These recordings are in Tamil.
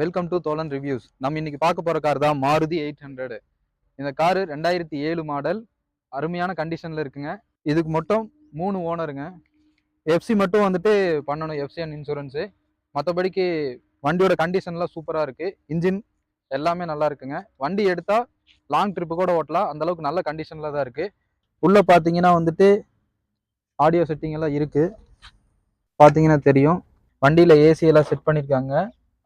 வெல்கம் டு தோலன் ரிவ்யூஸ் நம்ம இன்னைக்கு பார்க்க போகிற கார் தான் மாருதி எயிட் ஹண்ட்ரடு இந்த காரு ரெண்டாயிரத்தி ஏழு மாடல் அருமையான கண்டிஷனில் இருக்குங்க. இதுக்கு மட்டும் மூணு ஓனருங்க எஃப்சி மட்டும் வந்துட்டு பண்ணணும். எஃப்சி அண்ட் இன்சூரன்ஸு மற்றபடிக்கு வண்டியோட கண்டிஷன்லாம் சூப்பராக இருக்குது இன்ஜின் எல்லாமே நல்லா இருக்குங்க. வண்டி எடுத்தால் லாங் ட்ரிப்பு கூட ஓட்டலாம். அந்தளவுக்கு நல்ல கண்டிஷனில் தான் இருக்குது உள்ளே பார்த்தீங்கன்னா வந்துட்டு ஆடியோ செட்டிங் எல்லாம் இருக்குது பார்த்தீங்கன்னா தெரியும். வண்டியில் ஏசி எல்லாம் செட் பண்ணியிருக்காங்க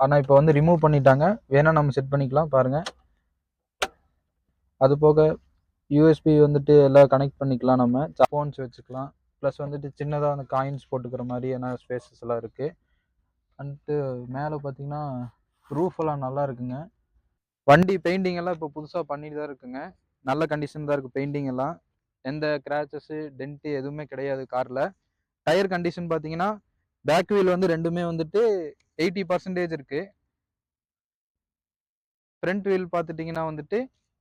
ஆனால் இப்போ வந்து ரிமூவ் பண்ணிட்டாங்க. வேணால் நம்ம செட் பண்ணிக்கலாம் பாருங்கள் அது போக யூஎஸ்பி வந்துட்டு எல்லாம் கனெக்ட் பண்ணிக்கலாம் நம்ம. ஃபோன்ஸ் வச்சுக்கலாம். ப்ளஸ் வந்துட்டு சின்னதாக அந்த காயின்ஸ் போட்டுக்கிற மாதிரியான ஸ்பேசஸ் எல்லாம் இருக்குது வந்துட்டு மேலே பார்த்தீங்கன்னா ரூஃப் எல்லாம் நல்லா இருக்குங்க. வண்டி பெயிண்டிங் எல்லாம் இப்போ புதுசாக பண்ணிட்டு தான் இருக்குங்க. நல்ல கண்டிஷன் தான் இருக்குது பெயிண்டிங் எல்லாம். எந்த கிராச்சஸு டென்ட்டு எதுவுமே கிடையாது காரில் டயர் கண்டிஷன் பார்த்தீங்கன்னா பேக் வீல் வந்து ரெண்டுமே வந்துட்டு எயிட்டி பர்சன்டேஜ் இருக்கு. ஃப்ரண்ட் வீல் பார்த்துட்டிங்கன்னா வந்துட்டு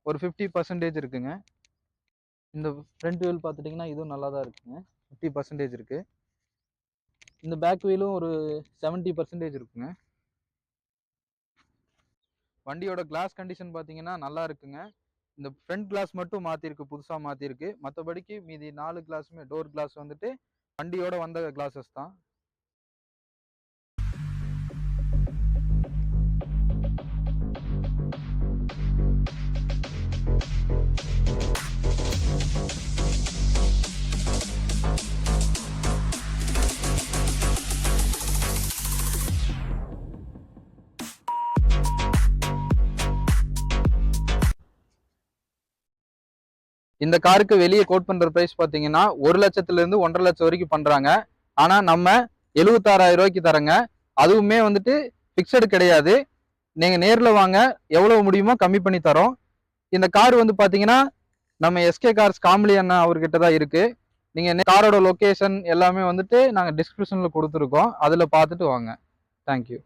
ஒரு ஃபிஃப்டி பர்சன்டேஜ் இருக்குங்க. இந்த ஃப்ரண்ட் வீல் பார்த்துட்டிங்கன்னா இதுவும் நல்லா தான் இருக்குங்க. ஃபிஃப்டி பர்சன்டேஜ் இருக்கு. இந்த பேக் வீலும் ஒரு செவன்ட்டி பர்சன்டேஜ் இருக்குங்க. வண்டியோட கிளாஸ் கண்டிஷன் பார்த்தீங்கன்னா நல்லா இருக்குங்க. இந்த ஃப்ரண்ட் கிளாஸ் மட்டும் மாற்றிருக்கு புதுசாக மாற்றிருக்கு மற்றபடிக்கு மீதி நாலு கிளாஸுமே டோர் கிளாஸ் வந்துட்டு வண்டியோட வந்த கிளாஸஸ் தான். இந்த காருக்கு வெளியே கோட் பண்ற பிரைஸ் பாத்தீங்கன்னா ஒரு லட்சத்துல இருந்து ஒன்றரை லட்சம் வரைக்கும் பண்றாங்க. ஆனா நம்ம எழுபத்தாறாயிரம் ரூபாய்க்கு தரங்க அதுவுமே வந்துட்டு பிக்சடு கிடையாது. நீங்க நேர்ல வாங்க எவ்வளவு முடியுமோ கம்மி பண்ணி தரோம். இந்த கார் வந்து பாத்தீங்கன்னா நம்ம எஸ்கே கார்ஸ் காமெடி அண்ணா அவர்கிட்ட தான் இருக்கு. நீங்க காரோட லொகேஷன் எல்லாமே வந்துட்டு நாங்க டிஸ்கிரிப்ஷன்ல கொடுத்துருக்கோம். அதுல பார்த்துட்டு வாங்க. தேங்க்யூ